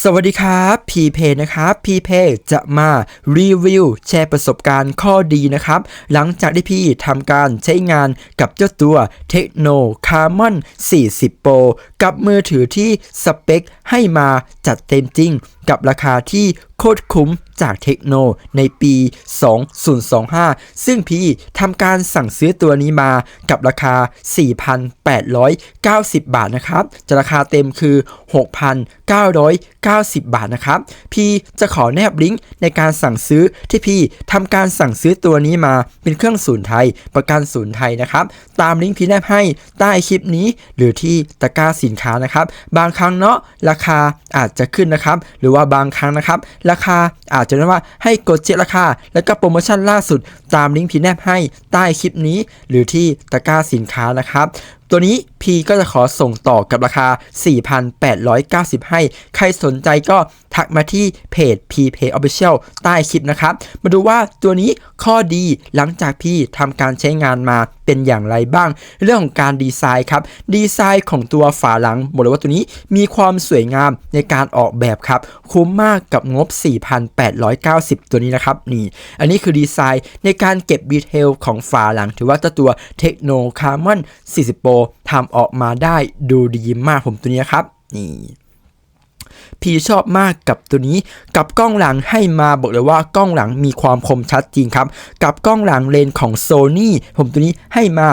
สวัสดีครับพีเพนะครับพีเพจะมารีวิวแชร์ประสบการณ์ข้อดีนะครับ หลังจากที่พี่ทำการใช้งานกับเจ้าตัวเทคโนคาร์มอน40 Pro กับมือถือที่สเปคให้มาจัดเต็มจริง กับราคาที่โคตรคุ้มจากเทคโนในปี 2025 ซึ่งพี่ทำการสั่งซื้อตัวนี้มากับราคา 4,890 บาทนะครับ จะราคาเต็มคือ 6,990 บาทนะครับ พี่จะขอแนบลิงก์ในการสั่งซื้อที่พี่ทำการสั่งซื้อตัวนี้มาเป็นเครื่องศูนย์ไทยประกันศูนย์ไทยนะครับ ตามลิงก์พี่แนบให้ใต้คลิปนี้ หรือที่ตะกร้าสินค้านะครับ บางครั้งเนาะราคาอาจจะขึ้นนะครับ หรือว่าบางครั้งนะครับ ราคาอาจจะเรียกว่าให้กดเช็คราคา แล้วก็โปรโมชั่นล่าสุดตามลิงก์พี่แนบให้ใต้คลิปนี้ หรือที่ตะกร้าสินค้านะครับ ตัวนี้ P ก็จะขอส่งต่อกับราคา 4,890 ให้ ใครสนใจก็ทักมาที่เพจ P Pay Official ใต้คลิปนะครับ มาดูว่าตัวนี้ข้อดีหลังจากพี่ทำการใช้งานมาเป็นอย่างไรบ้าง เรื่องของการดีไซน์ครับ ดีไซน์ของตัวฝาหลังบอกเลยว่าตัวนี้มีความสวยงามในการออกแบบครับ คุ้มมากกับงบ 4,890 ตัวนี้นะครับนี่ อันนี้คือดีไซน์ในการเก็บดีเทลของฝาหลัง ถือว่าจ้าตัวเทคโนคาร์มอน40 Pro ทำออกมาได้ดูดีมากผมตัวนี้ครับนี่ พี่ชอบมากกับตัวนี้ กับกล้องหลังให้มาบอกเลยว่ากล้องหลังมีความคมชัดจริงครับ กับกล้องหลังเลนของ Sony ผมตัวนี้ให้มา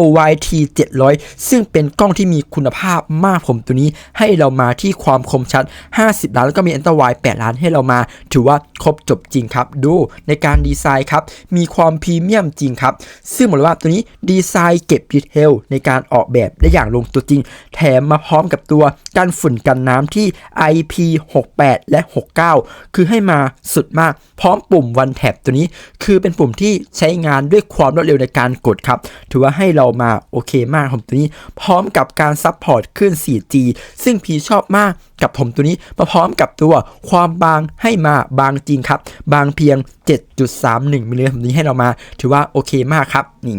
LYT 700 ซึ่งเป็นกล้องที่มีคุณภาพมากผมตัวนี้ ให้เรามาที่ความคมชัด 50 ล้านแล้วก็มีอันตราย8ล้านให้เรามา ถือว่าครบจบจริงครับ ดูในการดีไซน์ครับ มีความพรีเมียมจริงครับ ซึ่งบอกเลยว่าตัวนี้ดีไซน์เก็บดีเทลในการออกแบบได้อย่างลงตัวจริง แถมมาพร้อมกับตัวกันฝุ่นกันน้ำที่ IP P68 และ 69 คือให้มาสุดมากพร้อมปุ่ม One Tap ตัวนี้ คือเป็นปุ่มที่ใช้งานด้วยความรวดเร็วในการกดครับ ถือว่าให้เรามาโอเคมากผมตัวนี้ พร้อมกับการซัพพอร์ตขึ้น 4G ซึ่งพีชอบมากกับผมตัวนี้มาพร้อมกับตัวความบางให้มาบางจริงครับ บางเพียง 7.31มิลลิเมตรผมนี้ให้เรามา ถือว่าโอเคมากครับนี่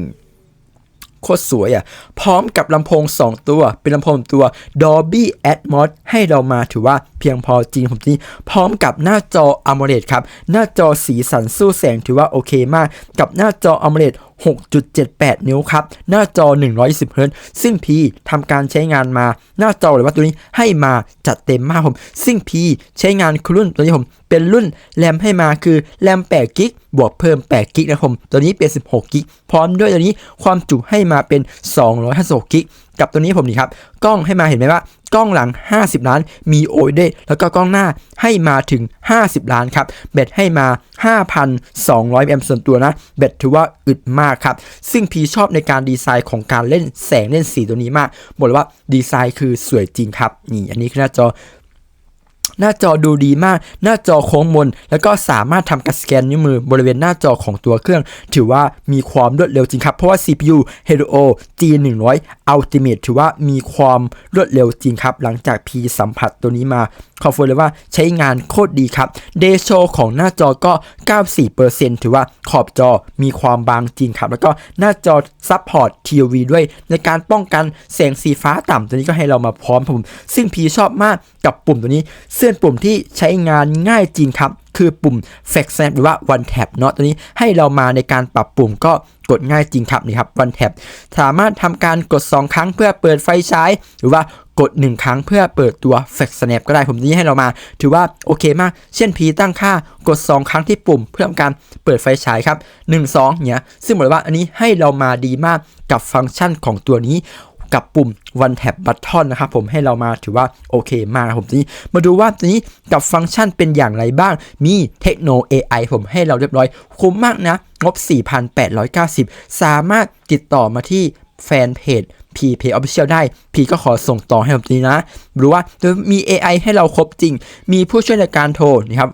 โคตรสวยอะ พร้อมกับลำโพง 2 ตัว เป็นลำโพงตัว Dolby Atmos ให้เรามาถือว่าเพียงพอจริงผมที่พร้อมกับหน้าจอ AMOLED ครับ หน้าจอสีสันสู้แสงถือว่าโอเคมาก กับหน้าจอ AMOLED 6.78 นิ้วครับ หน้าจอ 120เฮิรตซ์ซึ่งพีทำการใช้งานมาหน้าจอหรือว่าตัวนี้ให้มาจัดเต็มมากผม ซึ่งพีใช้งานรุ่นตัวนี้ผม เป็นรุ่นแรมให้มาคือแรม8กิกบวกเพิ่ม8กิกนะผม ตัวนี้เป็น 16กิกพร้อมด้วยตัวนี้ความจุให้มาเป็น 256กิกกับตัวนี้ผมนี่ครับ กล้องให้มาเห็นไหมว่า กล้องหลัง 50 ล้าน มีโอเดแล้วก็กล้องหน้าให้มาถึง 50 ล้านครับแบตให้มา 5,200แอมป์ส่วนตัวนะแบตถือว่าอึดมากครับ ซึ่งพีชอบในการดีไซน์ของการเล่นแสงเล่นสีตัวนี้มาก บอกเลยว่าดีไซน์คือสวยจริงครับนี่อันนี้คือหน้าจอ หน้าจอดูดีมาก หน้าจอโค้งมน แล้วก็สามารถทำการสแกนนิ้วมือบริเวณหน้าจอของตัวเครื่อง ถือว่ามีความรวดเร็วจริงครับ เพราะว่า CPU Helio G100 Ultimate ถือว่ามีความรวดเร็วจริงครับ หลังจากพีสัมผัสตัวนี้มาขอเฟิร์เลยว่าใช้งานโคตรดีครับเดโชของหน้าจอก็ 94%ถือว่าขอบจอมีความบางจริงครับ แล้วก็หน้าจอซัพพอร์ต TOV ด้วย ในการป้องกันแสงสีฟ้าต่ำตัวนี้ก็ให้เรามาพร้อมผม ซึ่งพีชอบมากกับปุ่มตัวนี้เสื่อนปุ่มที่ใช้งานง่ายจริงครับ คือปุ่ม Flex Snap หรือว่า One Tap เนาะตัวนี้ให้เรามาในการปรับปุ่มก็กดง่ายจริงครับนี่ครับ One Tap สามารถทำการกด 2 ครั้งเพื่อเปิดไฟฉายหรือว่ากด 1 ครั้งเพื่อเปิดตัว Flex Snap ก็ได้ผมนี้ให้เรามา ถือว่าโอเคมาก เช่นพีตั้งค่ากด 2 ครั้งที่ปุ่ม เพื่อทำการเปิดไฟฉายครับ 1 2เนี่ยซึ่งบอกเลยว่าอันนี้ให้เรามาดีมากกับฟังก์ชันของตัวนี้ กับปุ่ม One Tap Button นะครับผมให้เรามาถือว่าโอเคมากครับผมทีนี้มาดูว่าตัวนี้กับฟังก์ชันเป็นอย่างไรบ้าง มีเทคโน AI ผมให้เราเรียบร้อย คุ้มมากนะ งบ 4,890 สามารถติดต่อมาที่แฟนเพจ P p Official ได้พีก็ขอส่งต่อให้ผมทีนี้นะหรือว่ามี AI ให้เราครบจริง มีผู้ช่วยในการโทรนะครับ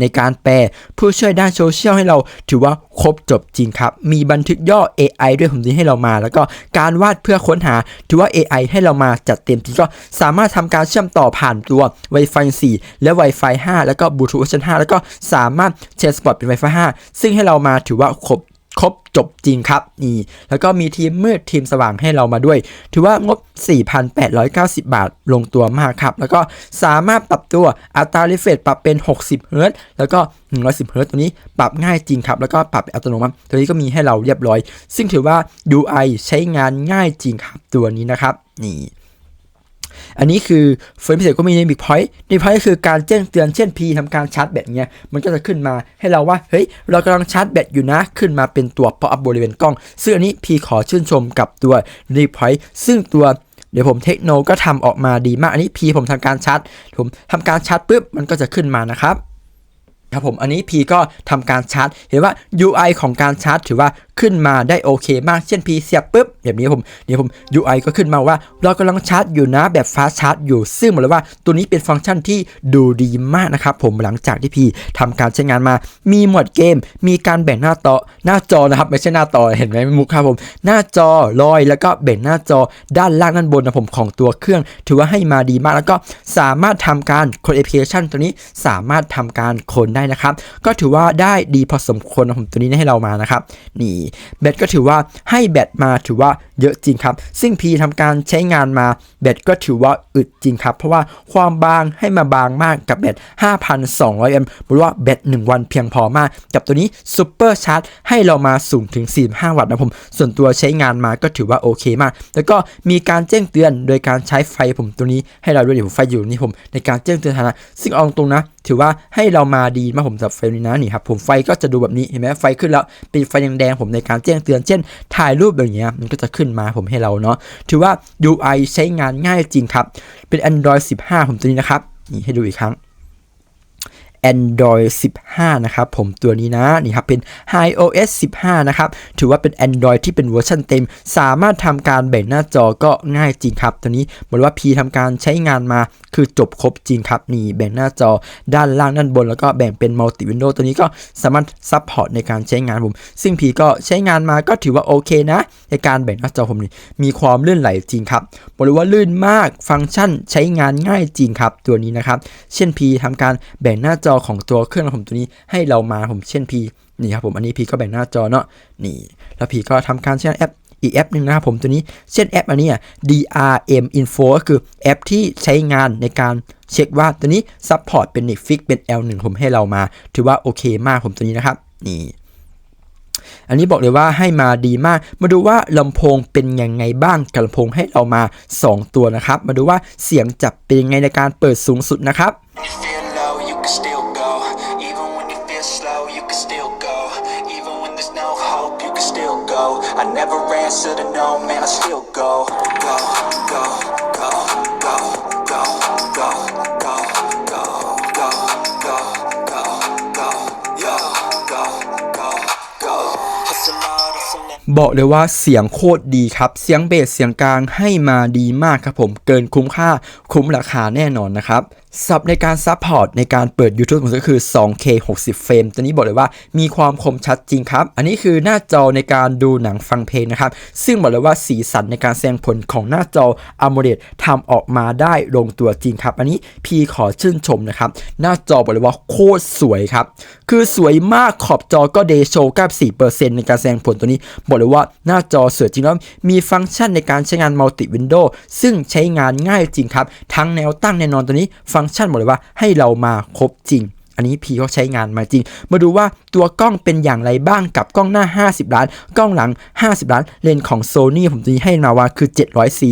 ในการแปลผู้ช่วยด้านโซเชียลให้เราถือว่าครบจบจริงครับ มีบันทึกย่อ AI ด้วยผมที่ให้เรามา แล้วก็การวาดเพื่อค้นหา ถือว่า AI ให้เรามาจัดเต็มจริงก็สามารถทำการเชื่อมต่อผ่านตัว Wi-Fi 4 และ Wi-Fi 5 แล้วก็ Bluetooth เชัน5แล้วก็สามารถเชนสปอร์ตเป็น Wi-Fi 5 ซึ่งให้เรามาถือว่าครบ ครบจบจริงครับนี่แล้วก็มีทีมมืดทีมสว่างให้เรามาด้วย ถือว่างบ 4,890 บาทลงตัวมากครับ แล้วก็สามารถปรับตัวอัตรารีเฟรชปรับเป็น 60 เฮิร์ตแล้วก็ 110 เฮิร์ตตัวนี้ปรับง่ายจริงครับ แล้วก็ปรับอัตโนมัติตัวนี้ก็มีให้เราเรียบร้อย ซึ่งถือว่า UI ใช้งานง่ายจริงครับตัวนี้นะครับนี่ อันนี้คือเฟรมพิเศษก็มีในบิ๊กพอยต์ในพอยต์คือการแจ้งเตือนเช่น P ทำการชาร์จแบตเงี้ยมันก็จะขึ้นมาให้เราว่าเฮ้ยเรากำลังชาร์จแบตอยู่นะ ขึ้นมาเป็นตัว pop up บริเวณกล้อง ซึ่งอันนี้ P ขอชื่นชมกับตัว r e p o i n t ซึ่งตัวเดี๋ยวผมเทคโนก็ทำออกมาดีมากอันนี้ P ผมทำการชาร์จผมทำการชาร์จปุ๊บมันก็จะขึ้นมานะครับครับผมอันนี้ P ก็ทำการชาร์จ เห็นว่า UI ของการชาร์จ ถือว่า ขึ้นมาได้โอเคมากเช่น P เสียบปุ๊บแบบนี้ผมเดี๋ยวผม UI ก็ขึ้นมาว่า เรากำลังชาร์จอยู่นะแบบฟาสชาร์จอยู่ ซึ่งบอกเลยว่าตัวนี้เป็นฟังก์ชันที่ดูดีมากนะครับผมหลังจากที่ P ทำการใช้งานมา มีหมวดเกม มีการแบ่งหน้าต่อหน้าจอนะครับไม่ใช่หน้าต่อเห็นไหมมุกครับผมหน้าจอลอยแล้วก็แบ่งหน้าจอด้านล่างด้านบนนะผมของตัวเครื่อง ถือว่าให้มาดีมากแล้วก็สามารถทำการคดแอปพลิเคชันตัวนี้สามารถทำการคนได้นะครับ ก็ถือว่าได้ดีพอสมควรนะผมตัวนี้ให้เรามานะครับนี่แบตก็ถือว่าให้แบตมาถือว่าเยอะจริงครับ ซึ่ง P ทำการใช้งานมาแบตก็ถือว่าอึดจริงครับ เพราะว่าความบางให้มาบางมากกับแบต 5,200 m หรือว่าแบต 1 วันเพียงพอมาก กับตัวนี้ซูเปอร์ชาร์จให้เรามาสูงถึง 45 วัตต์นะผม ส่วนตัวใช้งานมาก็ถือว่าโอเคมาก แล้วก็มีการแจ้งเตือนโดยการใช้ไฟผมตัวนี้ให้เราด้วยเดี๋ยวไฟอยู่นี่ผมในการแจ้งเตือนฐานะซึ่งเอาตรงนะถือว่าให้เรามาดีมากผมสำหรับไฟนี้นะนี่ครับผมไฟก็จะดูแบบนี้เห็นไหมไฟขึ้นแล้วเป็นไฟแดงๆผมในการแจ้งเตือน เช่น ถ่ายรูปอย่างเงี้ยมันก็จะขึ้นมาผมให้เราเนาะถือว่า UI ใช้งานง่ายจริงครับ เป็น Android 15 ผมตัวนี้นะครับนี่ให้ดูอีกครั้ง Android 15 นะครับผมตัวนี้นะนี่ครับเป็น iOS 15 นะครับ ถือว่าเป็น Android ที่เป็นเวอร์ชันเต็ม สามารถทำการแบ่งหน้าจอก็ง่ายจริงครับ ตัวนี้บอกว่า P ทำการใช้งานมาคือจบครบจริงครับ นี่แบ่งหน้าจอด้านล่างด้านบน แล้วก็แบ่งเป็น multi window ตัวนี้ก็สามารถซัพพอร์ตในการใช้งานผม ซึ่ง P ก็ใช้งานมาก็ถือว่าโอเคนะ ในการแบ่งหน้าจอผมนี่มีความลื่นไหลจริงครับบอกเลยว่าลื่นมากฟังก์ชันใช้งานง่ายจริงครับ ตัวนี้นะครับ เช่น P ทำการแบ่งหน้าจจอของตัวเครื่องของผมตัวนี้ให้เรามาผมเช่น P นี่ครับผมอันนี้ P ก็แบ่งหน้าจอเนาะนี่แล้ว P ก็ทำการใช้แอปอีกแอปหนึ่งนะครับผมตัวนี้เช่นแอปอันนี้อะ DRM Info ก็คือแอปที่ใช้งานในการเช็คว่าตัวนี้ซัพพอร์ตเป็น Netflix เป็น L1 ผมให้เรามา ถือว่าโอเคมากผมตัวนี้นะครับนี่อันนี้บอกเลยว่าให้มาดีมาก มาดูว่าลำโพงเป็นยังไงบ้างกับลำโพงให้เรามา 2 ตัวนะครับ มาดูว่าเสียงจับเป็นยังไงในการเปิดสูงสุดนะครับ can still go. Even when you feel slow, you can still go. Even when there's no hope, you can still go. I never answer to no, man, I still go. Go, go, go, go, go, go, go, go, go, go, go, go, yo, go, go, go. Hustle hard, hustle and บอกเลยว่าเสียงโคตรดีครับ เสียงเบสเสียงกลางให้มาดีมากครับผม เกินคุ้มค่าคุ้มราคาแน่นอนนะครับ สับในการซัพพอร์ตในการเปิด YouTube ของก็คือ 2K 60 เฟรม ตัวนี้บอกเลยว่ามีความคมชัดจริงครับ อันนี้คือหน้าจอในการดูหนังฟังเพลงนะครับ ซึ่งบอกเลยว่าสีสันในการแสดงผลของหน้าจอ AMOLED ทำออกมาได้ลงตัวจริงครับ อันนี้พี่ขอชื่นชมนะครับ หน้าจอบอกเลยว่าโคตรสวยครับ คือสวยมากขอบจอก็เดโช94%ในการแสดงผลตัวนี้บอกเลยว่าหน้าจอสวยจริงแล้วมีฟังก์ชันในการใช้งาน Multi Window ซึ่งใช้งานง่ายจริงครับ ทั้งแนวตั้งแน่นอนตัวนี้ฟังก์ชันหมดเลยว่าให้เรามาครบจริง อันนี้พีเขาใช้งานมาจริง มาดูว่าตัวกล้องเป็นอย่างไรบ้างกับกล้องหน้า 50 ล้าน กล้องหลัง 50 ล้าน เลนส์ของ Sony ผมจะให้มาว่าคือ 700C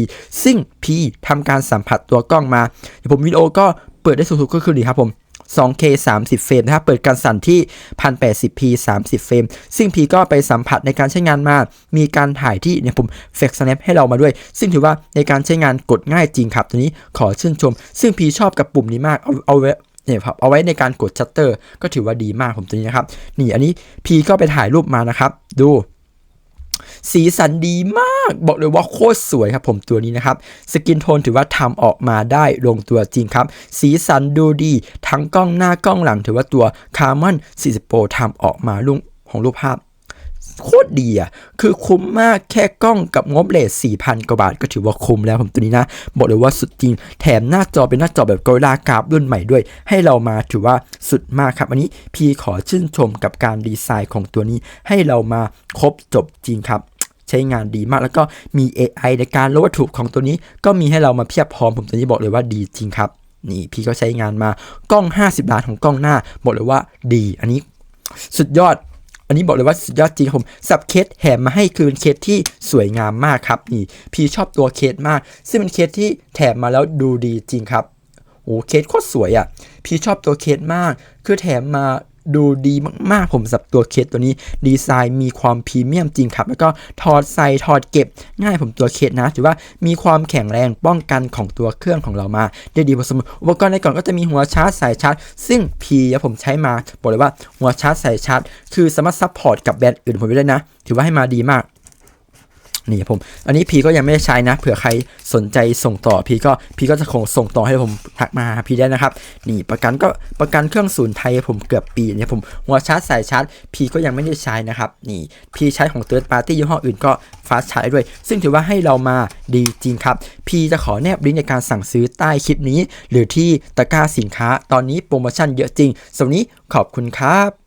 ซึ่งพีทำการสัมผัสตัวกล้องมาเดี๋ยวผมวิดีโอก็เปิดได้สูงสุดก็คือดีครับผม 2K 30 เฟรมนะครับ เปิดการสั่นที่ 1080p 30 เฟรม ซึ่งพีก็ไปสัมผัสในการใช้งานมา มีการถ่ายที่เนี่ยผม Flex Snap ให้เรามาด้วย ซึ่งถือว่าในการใช้งานกดง่ายจริงครับ ตัวนี้ขอชื่นชม ซึ่งพีชอบกับปุ่มนี้มาก เอาเอาไว้เนี่ยครับ เอาไว้ในการกดชัตเตอร์ ก็ถือว่าดีมากผมตัวนี้นะครับ นี่อันนี้พีก็ไปถ่ายรูปมานะครับ ดู สีสันดีมาก บอกเลยว่าโคตรสวยครับผมตัวนี้นะครับ สกินโทนถือว่าทำออกมาได้ลงตัวจริงครับ สีสันดูดี ทั้งกล้องหน้ากล้องหลังถือว่าตัว Carbon 40 Pro ทำออกมาลุงของรูปภาพโคตรดีอะ คือคุ้มมากแค่กล้องกับงบเลท4,000 กว่าบาทก็ถือว่าคุ้มแล้วผมตัวนี้นะ บอกเลยว่าสุดจริง แถมหน้าจอเป็นหน้าจอแบบกริลากราฟรุ่นใหม่ด้วย ให้เรามาถือว่าสุดมากครับ อันนี้พี่ขอชื่นชมกับการดีไซน์ของตัวนี้ให้เรามาครบจบจริงครับ ช้งานดีมาก แล้วก็มี AI ในการลดวัตถุของตัวนี้ ก็มีให้เรามาเพียบพร้อมผมตัวนี้บอกเลยว่าดีจริงครับนี่พี่ก็ใช้งานมากล้อง 50ล้านของกล้องหน้าบอกเลยว่าดี อันนี้สุดยอด อันนี้บอกเลยว่าสุดยอดจริงครับผมสับเคสแถมมาให้คือเป็นเคสที่สวยงามมากครับนี่พี่ชอบตัวเคสมาก ซึ่งเป็นเคสที่แถมมาแล้วดูดีจริงครับโอ้เคสโคตรสวยอะ พี่ชอบตัวเคสมาก คือแถมมา ดูดีมากๆ ผมสับตัวเคสตัวนี้ดีไซน์มีความพรีเมียมจริงครับ แล้วก็ถอดใส่ถอดเก็บง่ายผมตัวเคสนะ ถือว่ามีความแข็งแรงป้องกันของตัวเครื่องของเรามา ได้ดีพอสมควรอุปกรณ์ในกล่องก็จะมีหัวชาร์จสายชาร์จ ซึ่งพีผมใช้มาบอกเลยว่าหัวชาร์จสายชาร์จ คือสามารถซัพพอร์ตกับแบรนด์อื่นผมได้นะ ถือว่าให้มาดีมาก นี่ครับผม อันนี้พีก็ยังไม่ได้ใช้นะ เผื่อใครสนใจส่งต่อพีก็พีก็จะคงส่งต่อให้ผมทักมาพีได้นะครับ นี่ประกันก็ประกันเครื่องศูนย์ไทยผมเกือบปีเนี่ยผมหัวชาร์จสายชาร์จพีก็ยังไม่ได้ใช้นะครับ นี่พีใช้ของเติร์ดปาร์ตี้ยี่ห้ออื่นก็ฟาสชาร์จด้ด้วย ซึ่งถือว่าให้เรามาดีจริงครับพีจะขอแนบลิงก์ในการสั่งซื้อใต้คลิปนี้ หรือที่ตะกร้าสินค้าตอนนี้โปรโมชั่นเยอะจริงสำหรับวันนี้ขอบคุณครับ